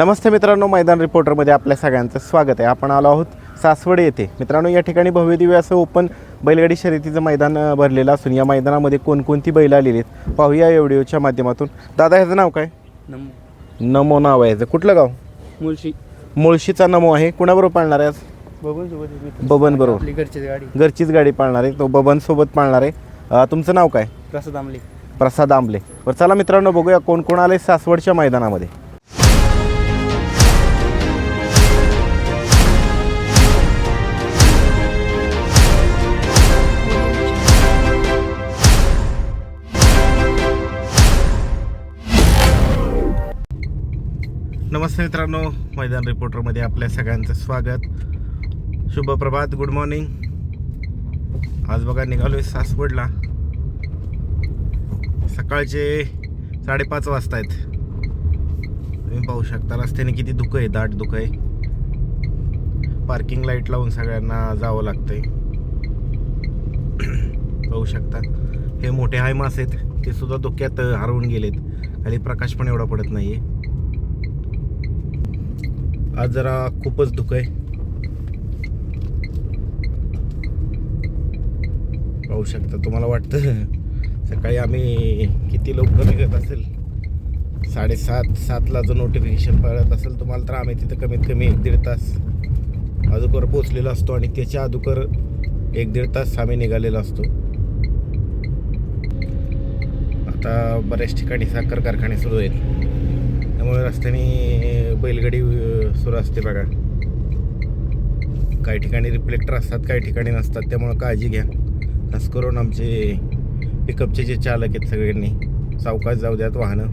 नमस्ते मित्रांनो मैदान रिपोर्टरमध्ये आपल्या सगळ्यांचं स्वागत आहे. आपण आलो आहोत सासवड येथे. मित्रांनो या ठिकाणी भव्य दिव्य असं ओपन बैलगाडी शर्यतीचं मैदान भरलेलं असून या मैदानामध्ये कोणकोणती बैल आलेली आहेत पाहूया या व्हिडिओच्या माध्यमातून. दादा ह्याचं नाव काय? नमो. नमो नाव आहे. ह्याचं कुठलं गाव? मुळशी. मुळशीचा नमो आहे. कुणाबरोबर पाळणार आहे आज? बघून सोबत बबन बरोबर. आपली घरची गाडी. घरचीच गाडी पाळणार आहे. तो बबन सोबत पाळणार आहे. अं, तुमचं नाव काय? प्रसाद आमले प्रसाद आंबले. बरं चला मित्रांनो बघूया कोण कोण आले सासवडच्या मैदानामध्ये. नमस्ते मित्रांनो मैदान रिपोर्टरमध्ये आपल्या सगळ्यांचं स्वागत. शुभ प्रभात गुड मॉर्निंग आज बघा निघालोय सासवडला. सकाळचे साडेपाच वाजता आहेत. तुम्ही पाहू शकता रस्त्याने किती धुकं आहे दाट धुकं आहे. पार्किंग लाइट लावून सगळ्यांना जावं लागतंय. पाहू शकता. हे मोठे हाय मास आहेत ते सुद्धा धुक्यात हरवून गेलेत. खाली प्रकाश पण एवढा पडत नाही आहे आज जरा खूपच धुकं आहे. पाहू शकता तुम्हाला वाटतं. सकाळी आम्ही किती लवकर निघत असेल? साडेसात सातला जो नोटिफिकेशन पडत असेल तुम्हाला तर आम्ही तिथं कमीत कमी एक दीड तास अजूकर पोचलेलो असतो आणि त्याच्या अजूकर एक दीड तास आम्ही निघालेलो असतो. आता बऱ्याच ठिकाणी साखर कारखाने सुरू आहेत. त्यामुळे रस्त्याने बैलगाडी सुरू असते बघा. काही ठिकाणी रिफ्लेक्टर असतात काही ठिकाणी नसतात. त्यामुळे काळजी घ्या. खास करून आमचे पिकअपचे जे चालक आहेत सगळ्यांनी सावकाश जाऊ द्यात वाहनं.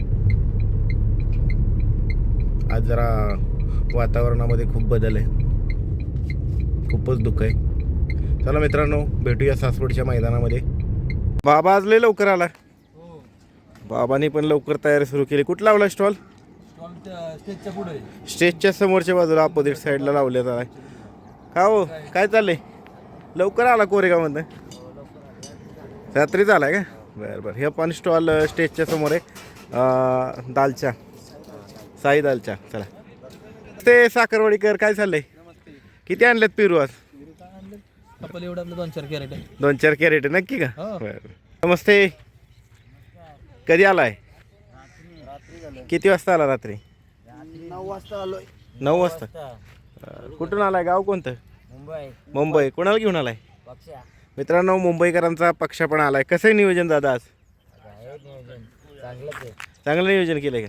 आज जरा वातावरणामध्ये खूप बदल आहे. खूपच दुःख आहे. चला मित्रांनो भेटूया सासवडच्या मैदानामध्ये. बाबा आज लय लवकर आला. बाबांनी पण लवकर तयारी सुरू केली. कुठं लावला स्टॉल? स्टेजच्या पुढे स्टेजच्या समोरच्या बाजूला अपोजिट साईडला लावण्यात आलाय का हो? काय चाललंय? लवकर आला कोरेगावमधनं? रात्रीच आलाय का? बरं बरं. हे पण स्टॉल स्टेजच्या समोर आहे. दालच्या साई दालच्या चला. ते साखरवाडीकर काय चाललंय? किती आणलेत पेरू आज? दोन चार कॅरेट आहे. दोन चार कॅरेट नक्की का? हो. नमस्ते. कधी आलाय? किती वाजता आला रात्री? नऊ वाजता आलोय. नऊ वाजता. अं, कुठून आलाय? गाव कोणतं? मुंबई. मुंबई. कोणाला घेऊन आलाय? पक्षा. मित्रांनो मुंबईकरांचा पक्ष पण आलाय. कसं आहे नियोजन दादा आज? नियोजन. चांगलंच आहे. चांगलं नियोजन केलंय का?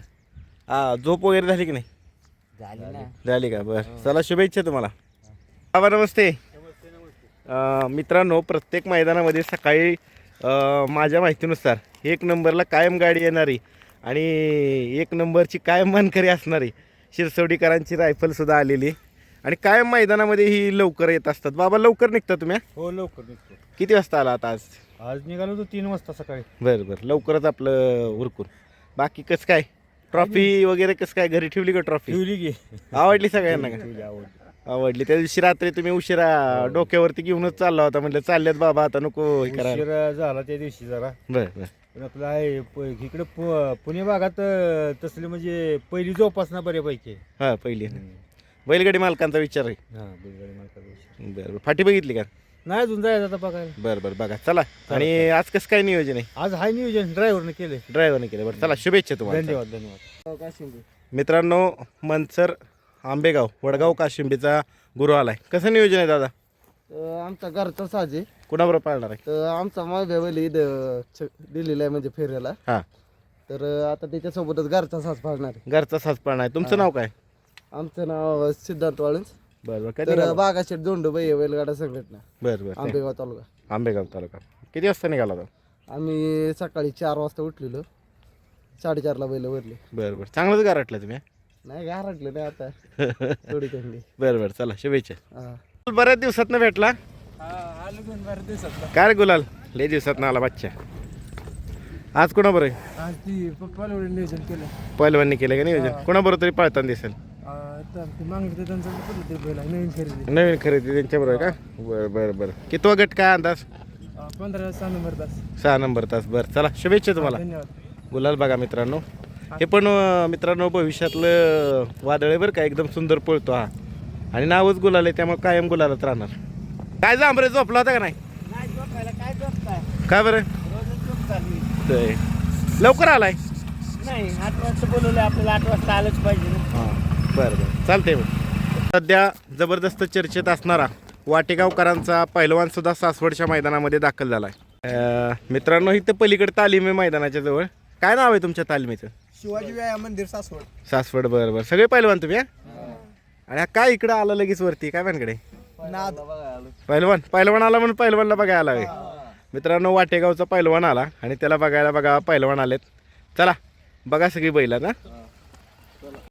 हा झोप वगैरे झाली की नाही? झाली ना. झाली का? बरं. चला शुभेच्छा तुम्हाला. बाबा नमस्ते. अं, मित्रांनो प्रत्येक मैदानामध्ये सकाळी अं, माझ्या माहितीनुसार एक नंबरला कायम गाडी येणारी आणि एक नंबरची कायम मानकरी असणारी शिरसवडीकरांची रायफलसुद्धा आलेली आणि कायम मैदानामध्ये ही लवकर येत असतात? बाबा लवकर निघता तुम्ही हा? लवकर निघतो. किती वाजता आला आता आज? आज निघालो तो तीन वाजता सकाळी. बरं बरं. लवकरच आपलं उरकून. बाकी कसं काय? ट्रॉफी वगैरे कसं काय? घरी ठेवली का ट्रॉफी ठेवली की. आवडली सगळ्यांना का? आवडली. त्या दिवशी रात्री तुम्ही उशिरा डोक्यावरती घेऊनच चालला होता. म्हटलं चालल्यात बाबा आता नको हे करायला. उशीर झाला त्या दिवशी जरा. बरं बरं. पण आपलं आहे प- इकडे पु- पुणे भागात अं, तसली म्हणजे पहिली जोपासना बऱ्यापैकी आहे. हां पहिली बैलगाडी मालकांचा विचार आहे. हा बैलगाडी मालकाचा विषय. बरं बरं. फाटी बघितली का? नाही अजून जायचं आता बघायला. बरं बरं बघा. चला. आणि आज कसं काय नियोजन आहे? आज हाय नियोजन ड्रायव्हरने केले ड्रायव्हरने केलं बरं चला. शुभेच्छा तुम्हाला. धन्यवाद धन्यवाद. मित्रांनो मनसर आंबेगाव वडगाव काशिंबीचा गुरु आलाय कसं नियोजन आहे दादा? आमचा घरचा साज आहे. कुणाबरोबर पाळणार आहे? तर आमचा माझ्या बैल इथं छ- दिलेला आहे म्हणजे फेऱ्याला. हां. तर आता त्याच्यासोबतच घरचा साज पाळणार आहे. घरचा साज पाळणार आहे. तुमचं नाव काय? आमचं नाव सिद्धांत वाळूंज. बरं बरं. कधी तर? बागाशेठ जोंडूबाई आहे बैलगाडा संघटना. बरं बरं. आंबेगाव तालुका. आंबेगाव तालुका. किती वाजता निघाला होता आम्ही सकाळी चार वाजता उठलेलो. साडेचारला बैल भरले. बरं बरं. चांगलंच गारटलं तुम्ही नाही गारटलं नाही आता. थोडी थंडी. बरं बरं. चला शुभेच्छा. हा. बऱ्याच दिवसात भेटला. बारा काय रे गुलाल? लय दिवसात आला बच्चा. आज पप्पाला एवढं नियोजन केलं. का नियोजन? कोणाबरोबर तरी पळताना दिसेल. नवीन खरेदी. त्यांच्याबरोबर का? बरं बरं बरं. कितवा गट काय अंदाज? पंधरा सहा नंबर तास. सहा नंबर तास. बरं चला शुभेच्छा तुम्हाला. गुलाल बघा मित्रांनो. हे. पण मित्रांनो भविष्यातलं वादळ आहे बरं का? एकदम सुंदर पळतो हा. आणि नावच गुलाल आहे त्यामुळे कायम गुलालात राहणार. काय जांभरे झोपला होता का नाही? काय बरं? ते लवकर आलाय? नाही आठ वाजता बोलवलं आपल्याला आठ वाजता आलंच पाहिजे ना. हां बरं बरं. चालतंय मग. सध्या जबरदस्त चर्चेत असणारा वाटेगावकरांचा पैलवान सुद्धा सासवडच्या मैदानामध्ये दाखल झाला आहे मित्रांनो इथं पलीकडे तालीम आहे मैदानाच्या जवळ. काय नाव आहे तुमच्या तालमीचं? शिवाजी व्यायाम मंदिर सासवड. सासवड बरं बरं. सगळे पैलवान तुम्ही हा? आणि हा काय इकडं आलं लगेच वरती? काय भानकडे नाद. पैलवान. पैलवान आला म्हणून पैलवानला बघायला आला होय. मित्रांनो वाटेगावचा पैलवान आला आणि त्याला बघायला बघा पैलवान आलेत. चला बघा सगळी बैल ना